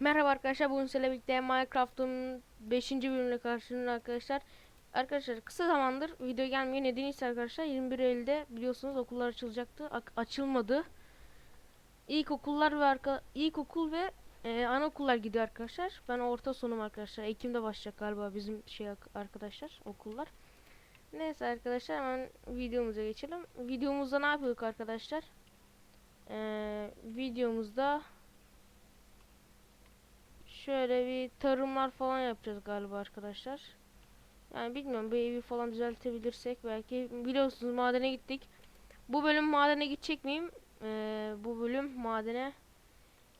Merhaba arkadaşlar bugün sizlerle birlikte Minecraft'ın 5. bölümüne karşınızda arkadaşlar. Arkadaşlar kısa zamandır video gelmiyor nedeni ise arkadaşlar 21 Eylül'de biliyorsunuz okullar açılacaktı. A- açılmadı. İlkokullar ve arka ilkokul ve e, anaokullar gidiyor arkadaşlar. Ben orta sonum arkadaşlar. Ekim'de başlayacak galiba bizim şey arkadaşlar okullar. Neyse arkadaşlar hemen videomuza geçelim. Videomuzda ne yapıyorduk arkadaşlar? Ee, videomuzda Şöyle bir tarımlar falan yapacağız galiba arkadaşlar. Yani bilmiyorum bu evi falan düzeltebilirsek belki biliyorsunuz madene gittik. Bu bölüm madene gidecek miyim? Ee, bu bölüm madene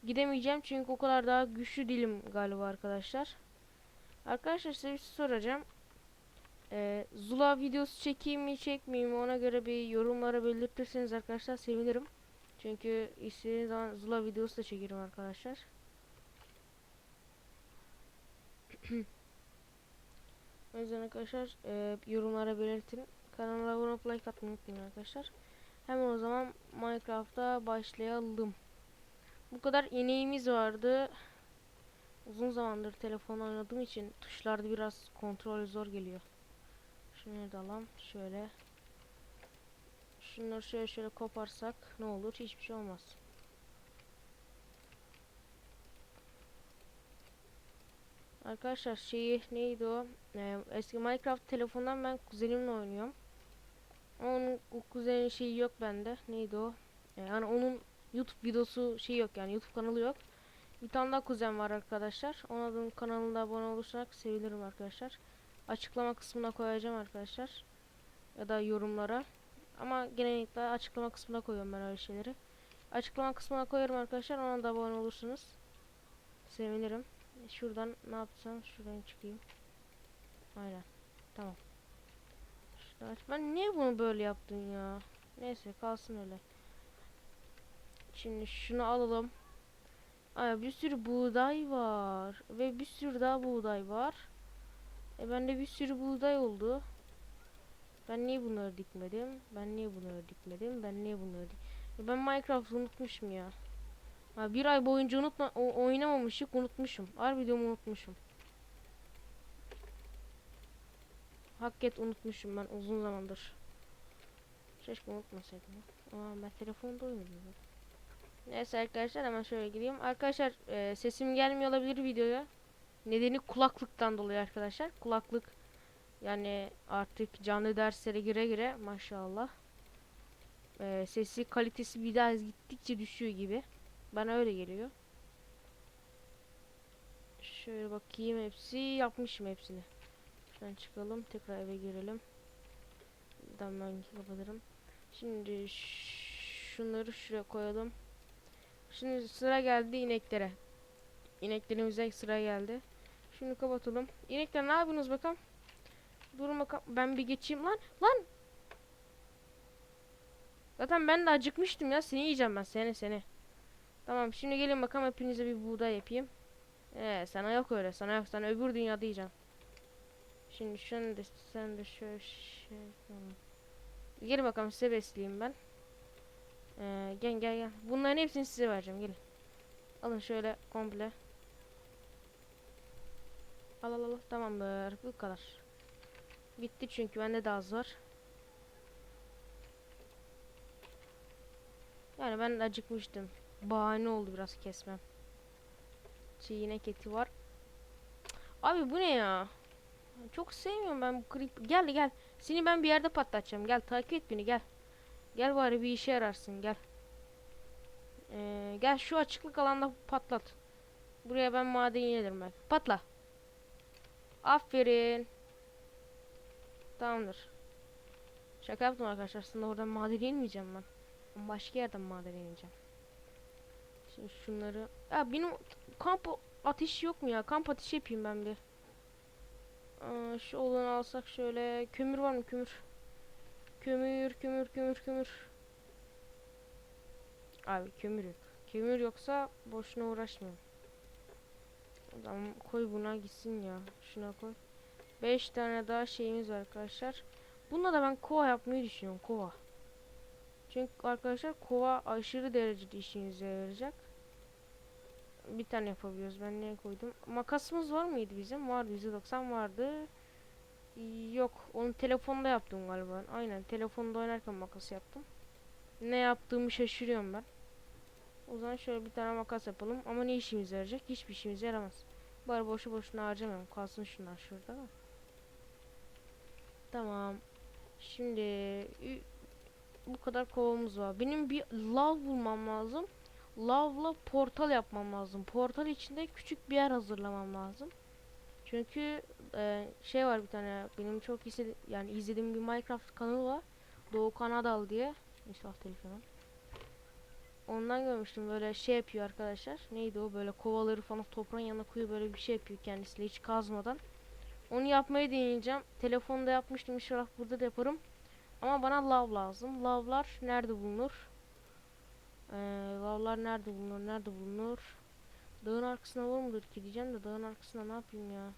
gidemeyeceğim çünkü o kadar daha güçlü değilim galiba arkadaşlar. Arkadaşlar size bir şey soracağım. Ee, Zula videosu çekeyim mi çekmeyeyim mi ona göre bir yorumlara belirtirseniz arkadaşlar sevinirim. Çünkü istediğiniz zaman Zula videosu da çekerim arkadaşlar. O yüzden arkadaşlar e, yorumlara belirtin. Kanala abone olup like atmayı unutmayın arkadaşlar. Hemen o zaman Minecraft'a başlayalım. Bu kadar ineğimiz vardı. Uzun zamandır telefon oynadığım için tuşlarda biraz kontrol zor geliyor. Şunları da alalım. Şöyle. Şunları şöyle şöyle koparsak ne olur? Hiçbir şey olmaz. Arkadaşlar şeyi neydi o? Ee, eski Minecraft telefondan ben kuzenimle oynuyorum. Onun o kuzenin şeyi yok bende. Neydi o? Ee, yani onun YouTube videosu şey yok yani YouTube kanalı yok. Bir tane daha kuzen var arkadaşlar. Da kanalına abone olursak sevinirim arkadaşlar. Açıklama kısmına koyacağım arkadaşlar. Ya da yorumlara. Ama genellikle açıklama kısmına koyuyorum ben öyle şeyleri. Açıklama kısmına koyarım arkadaşlar. Ona da abone olursunuz. Sevinirim. Şuradan ne yapsam şuradan çıkayım. Aynen. Tamam. Şuradan. Ben niye bunu böyle yaptım ya? Neyse kalsın öyle. Şimdi şunu alalım. Ay bir sürü buğday var ve bir sürü daha buğday var. E bende bir sürü buğday oldu. Ben niye bunları dikmedim? Ben niye bunları dikmedim? Ben niye bunları dik E ben Minecraft'ı unutmuşum ya. Ha, bir ay boyunca unutma o- oynamamışık unutmuşum. Harbiden unutmuşum. Hak et unutmuşum ben uzun zamandır. Keşke unutmasaydım. Aa, ben telefonda oynuyorum. Neyse arkadaşlar hemen şöyle gireyim. Arkadaşlar e, sesim gelmiyor olabilir videoya. Nedeni kulaklıktan dolayı arkadaşlar. Kulaklık yani artık canlı derslere gire gire maşallah. E, sesi kalitesi biraz gittikçe düşüyor gibi. Bana öyle geliyor. Şöyle bakayım hepsi yapmışım hepsini. Şuradan çıkalım tekrar eve girelim. Buradan kapatırım. Şimdi şunları şuraya koyalım. Şimdi sıra geldi ineklere. İneklerimize sıra geldi. Şunu kapatalım. İnekler ne yapıyorsunuz bakalım? Durun bakalım. Ben bir geçeyim lan. Lan! Zaten ben de acıkmıştım ya. Seni yiyeceğim ben. Seni seni. Tamam şimdi gelin bakalım hepinize bir buğday yapayım. Ee sana yok öyle sana yok sana öbür dünyada yiyeceğim. Şimdi şunu da sen de şöyle şey tamam. Gelin bakalım size besleyeyim ben. Ee, gel gel gel. Bunların hepsini size vereceğim gelin. Alın şöyle komple. Al al al tamamdır bu kadar. Gitti çünkü bende de az var. Yani ben acıkmıştım. Bahane oldu biraz kesmem. Çiğnek eti var. Abi bu ne ya? Çok sevmiyorum ben bu creep. Gel gel. Seni ben bir yerde patlatacağım. Gel takip et beni gel. Gel bari bir işe yararsın gel. Ee, gel şu açıklık alanda patlat. Buraya ben maden inerim ben. Patla. Aferin. Tamamdır. Şaka yaptım arkadaşlar. Aslında oradan maden inmeyeceğim ben. Başka yerden maden ineceğim. Şunları... Ya benim kamp ateşi yok mu ya? Kamp ateşi yapayım ben bir. Aa, şu olanı alsak şöyle. Kömür var mı kömür? Kömür, kömür, kömür, kömür. Abi kömür yok. Kömür yoksa boşuna uğraşmayalım. O zaman koy buna gitsin ya. Şuna koy. 5 tane daha şeyimiz var arkadaşlar. Bununla da ben kova yapmayı düşünüyorum. Kova. Çünkü arkadaşlar kova aşırı derecede işinize yarayacak. Bir tane yapabiliyoruz. Ben neye koydum? Makasımız var mıydı bizim? Vardı. %90 vardı. Yok. Onu telefonda yaptım galiba. Aynen. Telefonda oynarken makas yaptım. Ne yaptığımı şaşırıyorum ben. O zaman şöyle bir tane makas yapalım. Ama ne işimize yarayacak? Hiçbir işimize yaramaz. Bari boşu boşuna harcamayalım. Kalsın şunlar şurada da. Tamam. Şimdi bu kadar kovamız var. Benim bir lav bulmam lazım. Lavla portal yapmam lazım. Portal içinde küçük bir yer hazırlamam lazım. Çünkü e, şey var bir tane benim çok izledi yani izlediğim bir Minecraft kanalı var. Doğu Kanadal diye. İnşallah telefonum. Ondan görmüştüm böyle şey yapıyor arkadaşlar. Neydi o böyle kovaları falan toprağın yanına koyuyor böyle bir şey yapıyor kendisiyle hiç kazmadan. Onu yapmayı deneyeceğim. Telefonda yapmıştım inşallah burada da yaparım. Ama bana lav lazım. Lavlar nerede bulunur? Ee, lavlar nerede bulunur? Nerede bulunur? Dağın arkasına var mıdır ki diyeceğim de dağın arkasına ne yapayım ya?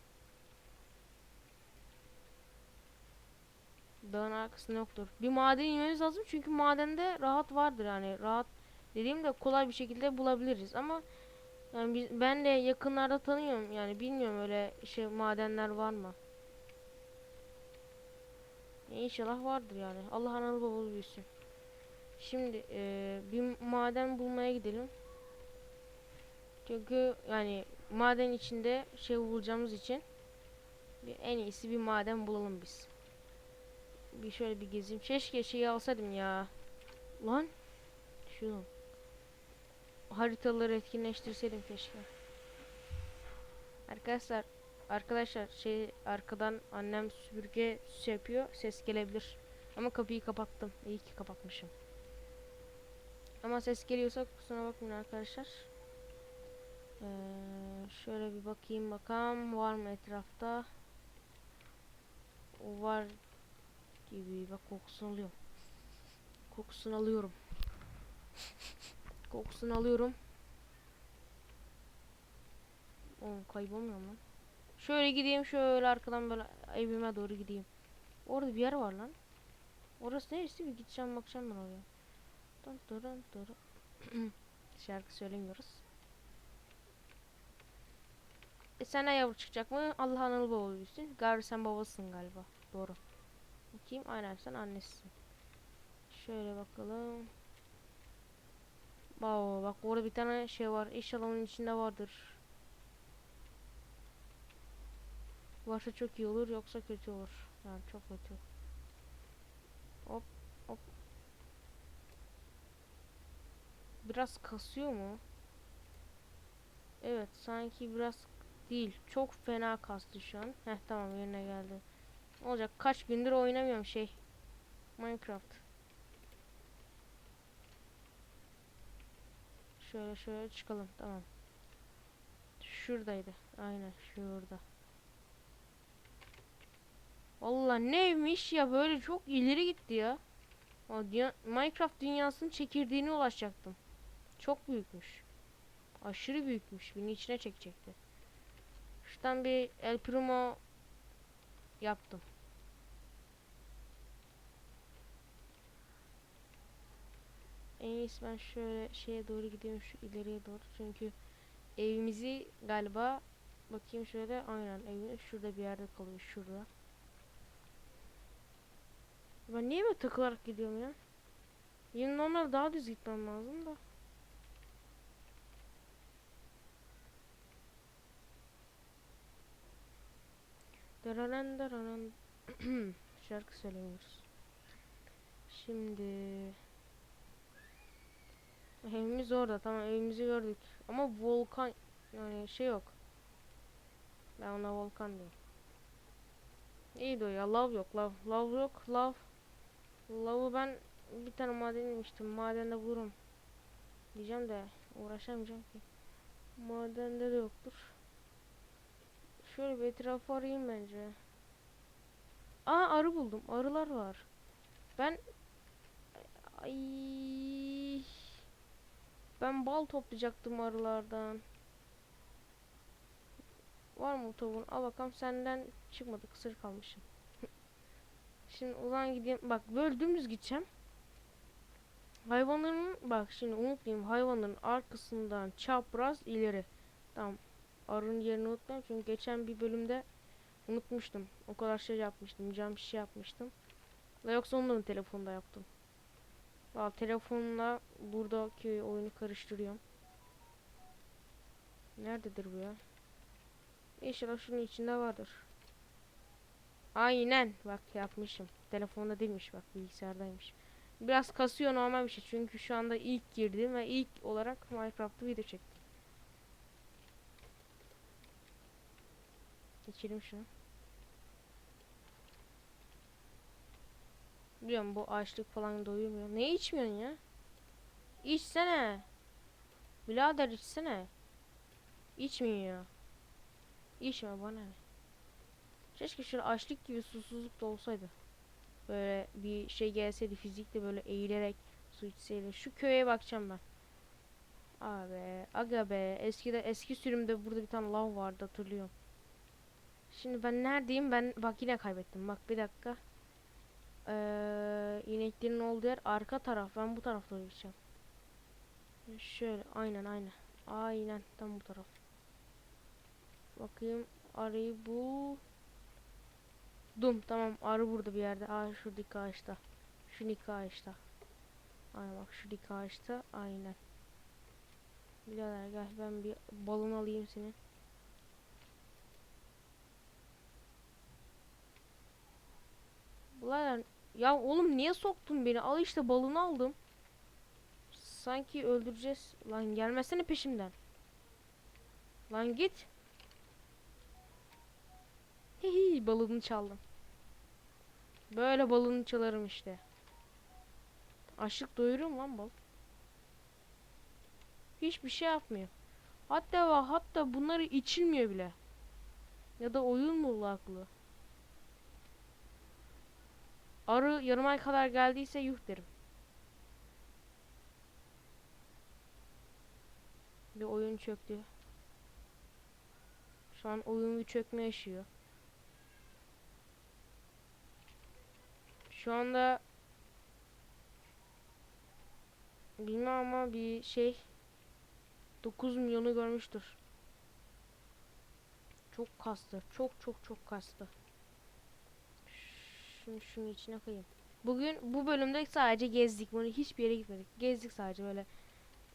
Dağın arkasında yoktur. Bir maden inmemiz lazım çünkü madende rahat vardır yani rahat dediğimde kolay bir şekilde bulabiliriz ama yani biz, ben de yakınlarda tanıyorum yani bilmiyorum öyle şey madenler var mı? İnşallah vardır yani. Allah analı babalı büyüsün. Şimdi eee, bir maden bulmaya gidelim. Çünkü yani maden içinde şey bulacağımız için bir en iyisi bir maden bulalım biz. Bir şöyle bir gezeyim. Keşke şeyi alsaydım ya. Lan şunu. Haritaları etkinleştirseydim keşke. Arkadaşlar arkadaşlar şey arkadan annem süpürge şey yapıyor. Ses gelebilir. Ama kapıyı kapattım. İyi ki kapatmışım. Ama ses geliyorsa kusura bakmayın arkadaşlar. Ee, şöyle bir bakayım bakalım var mı etrafta? O var gibi bak kokusunu alıyorum. Kokusunu alıyorum. Kokusunu alıyorum. Oğlum kaybolmuyorum lan. Şöyle gideyim şöyle arkadan böyle evime doğru gideyim. Orada bir yer var lan. Orası neresi bir gideceğim bakacağım ben oraya. Dun dun dun. Şarkı söylemiyoruz. E sana yavru çıkacak mı? Allah analı babalı büyüsün. Galiba sen babasın galiba. Doğru. Bakayım aynen sen annesisin. Şöyle bakalım. Bak bak orada bir tane şey var. İnşallah onun içinde vardır. Varsa çok iyi olur yoksa kötü olur. Yani çok kötü. Hop hop. Biraz kasıyor mu? Evet sanki biraz değil. Çok fena kastı şu an. Heh tamam yerine geldi. Olacak kaç gündür oynamıyorum şey. Minecraft. Şöyle şöyle çıkalım tamam. Şuradaydı. Aynen şurada. Vallahi neymiş ya böyle çok ileri gitti ya. Minecraft dünyasının çekirdeğine ulaşacaktım. Çok büyükmüş. Aşırı büyükmüş. Beni içine çekecekti. Şuradan bir El Primo yaptım. En iyisi ben şöyle şeye doğru gidiyorum şu ileriye doğru çünkü evimizi galiba bakayım şöyle aynen evimiz şurada bir yerde kalıyor şurada. Ben niye böyle takılarak gidiyorum ya? Yine normal daha düz gitmem lazım da. Dararan dararan. Şarkı söylemiyoruz. Şimdi evimiz orada tamam evimizi gördük. Ama volkan yani şey yok. Ben ona volkan diyorum. İyiydi o ya lav yok lav. Lav yok lav. Lavı ben bir tane maden inmiştim. Madende bulurum diyeceğim de uğraşamayacağım ki. Madende de yoktur şöyle bir etrafı arayayım bence aa arı buldum arılar var ben ay ben bal toplayacaktım arılardan var mı tavuğun al bakalım senden çıkmadı kısır kalmışım Şimdi ulan gideyim. Bak böyle dümdüz gideceğim. Hayvanların bak şimdi unutmayayım hayvanların arkasından çapraz ileri. Tamam. Arın yerini unutmayayım çünkü geçen bir bölümde unutmuştum. O kadar şey yapmıştım. Cam şişe yapmıştım. Ve yoksa onu da telefonda yaptım? Valla telefonla buradaki oyunu karıştırıyorum. Nerededir bu ya? İnşallah şunun içinde vardır. Aynen. Bak yapmışım. Telefonda değilmiş bak bilgisayardaymış. Biraz kasıyor normal bir şey. Çünkü şu anda ilk girdim ve ilk olarak Minecraft'ta video çektim. İçelim şunu. Biliyorum bu açlık falan doyurmuyor. Ne içmiyorsun ya? İçsene. Birader içsene. İçmiyor. İçme bana ne? Keşke şöyle açlık gibi susuzluk da olsaydı. Böyle bir şey gelseydi fizikte böyle eğilerek su içseydi. Şu köye bakacağım ben. Abi aga be eskide eski sürümde burada bir tane lav vardı hatırlıyorum. Şimdi ben neredeyim? Ben bak yine kaybettim. Bak bir dakika. Ee, ineklerin olduğu yer arka taraf. Ben bu tarafta gideceğim. Şöyle aynen aynen. Aynen tam bu taraf. Bakayım arayı bul. Dum tamam arı burada bir yerde. Aa şuradaki ağaçta. Şuradaki ağaçta. Aynen bak şuradaki ağaçta. Aynen. Birader gel ben bir balon alayım senin. Birader ya oğlum niye soktun beni? Al işte balonu aldım. Sanki öldüreceğiz. Lan gelmesene peşimden. Lan git. Hihi balonu çaldım. Böyle balonu çalarım işte. Açlık doyuruyor lan bal? Hiçbir şey yapmıyor. Hatta hatta bunları içilmiyor bile. Ya da oyun mu haklı? Arı yarım ay kadar geldiyse yuh derim. Bir oyun çöktü. Şu an oyun bir çökme yaşıyor. Şu anda bilmem ama bir şey 9 milyonu görmüştür. Çok kastı. Çok çok çok kastı. Şunu şunun içine koyayım. Bugün bu bölümde sadece gezdik. Bunu hiçbir yere gitmedik. Gezdik sadece böyle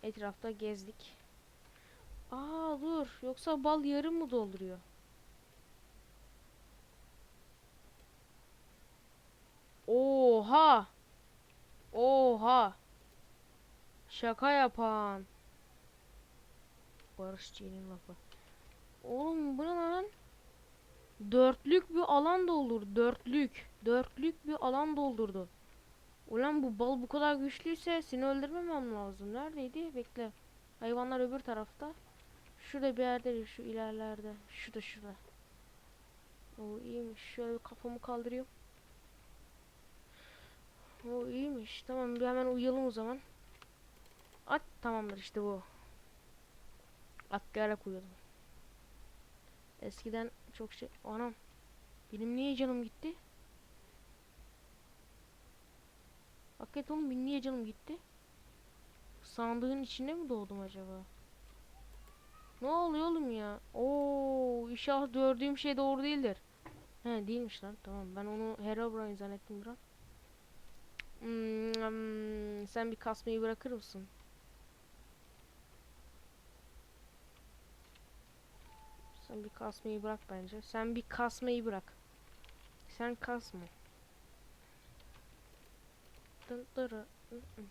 etrafta gezdik. Aa dur. Yoksa bal yarım mı dolduruyor? Oha. Oha. Şaka yapan. Barışçı'nın lafı. Oğlum bu ne lan? Dörtlük bir alan doldurdu. Dörtlük. Dörtlük bir alan doldurdu. Ulan bu bal bu kadar güçlüyse seni öldürmemem lazım. Neredeydi? Bekle. Hayvanlar öbür tarafta. Şurada bir yerde şu ilerlerde. Şurada şurada. O iyiymiş. Şöyle kafamı kaldırıyorum. O iyiymiş. Tamam bir hemen uyuyalım o zaman. At tamamdır işte bu. Atlayarak uyudum. Eskiden çok şey... Anam. Benim niye canım gitti? Hakikaten oğlum benim niye canım gitti? Sandığın içinde mi doğdum acaba? Ne oluyor oğlum ya? Oo, inşallah gördüğüm şey doğru değildir. He değilmiş lan. Tamam ben onu Herobrine zannettim biraz. Hmm, hmm, sen bir kasmayı bırakır mısın? Sen bir kasmayı bırak bence. Sen bir kasmayı bırak. Sen kasma. Dın dırı, ı ı.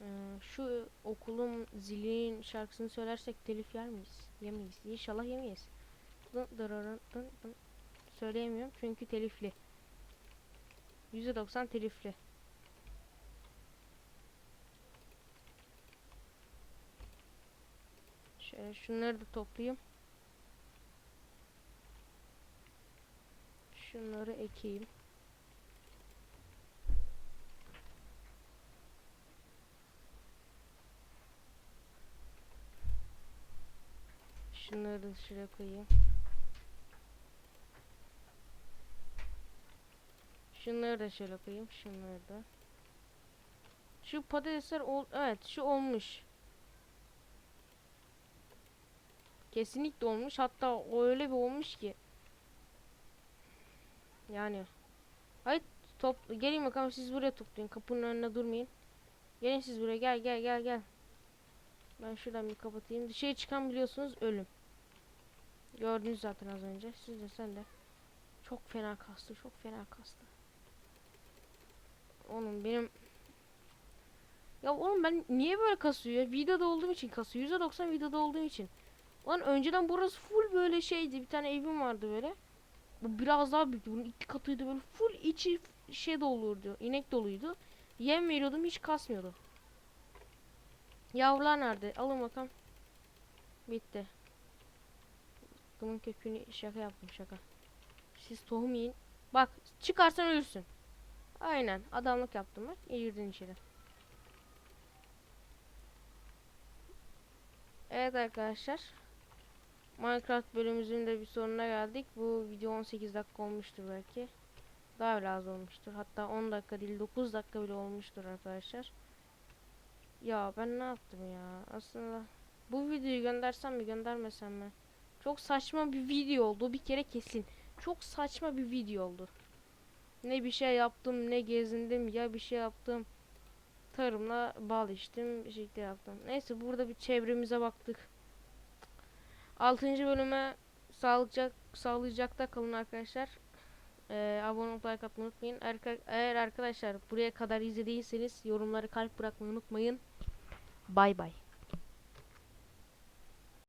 Ee, şu okulun zilin şarkısını söylersek telif yer miyiz? Yemeyiz. İnşallah yemeyiz. Söyleyemiyorum çünkü telifli. %90 telifli. Şöyle şunları da toplayayım. Şunları ekeyim. Şunları da şuraya koyayım. Şunları da şöyle koyayım. Şunları da. Şu patatesler ol evet şu olmuş. Kesinlikle olmuş. Hatta o öyle bir olmuş ki. Yani. Hayır top gelin bakalım siz buraya toplayın. Kapının önüne durmayın. Gelin siz buraya gel gel gel gel. Ben şuradan bir kapatayım. Dışarı çıkan biliyorsunuz ölüm. Gördünüz zaten az önce. Siz de sen de. Çok fena kastı. Çok fena kastı. Oğlum benim ya oğlum ben niye böyle kasıyor ya? Videoda olduğum için kasıyor. %90 videoda olduğum için. Lan önceden burası full böyle şeydi. Bir tane evim vardı böyle. Bu biraz daha büyüktü. Bunun iki katıydı böyle full içi şey doluydu. inek doluydu. Yem veriyordum hiç kasmıyordu. Yavrular nerede? Alın bakalım. Bitti. Bunun kökünü şaka yaptım şaka. Siz tohum yiyin. Bak çıkarsan ölürsün. Aynen adamlık yaptım ben. Girdin içeri. Evet arkadaşlar. Minecraft bölümümüzün de bir sonuna geldik. Bu video 18 dakika olmuştur belki. Daha biraz olmuştur. Hatta 10 dakika değil 9 dakika bile olmuştur arkadaşlar. Ya ben ne yaptım ya? Aslında bu videoyu göndersem mi göndermesem mi? Çok saçma bir video oldu. Bir kere kesin. Çok saçma bir video oldu. Ne bir şey yaptım ne gezindim ya bir şey yaptım. Tarımla bal içtim bir şekilde yaptım. Neyse burada bir çevremize baktık. 6. bölüme sağlıcak sağlayacakta kalın arkadaşlar. Ee, abone olup like unutmayın. Erka- eğer arkadaşlar buraya kadar izlediyseniz yorumları kalp bırakmayı unutmayın. Bay bay.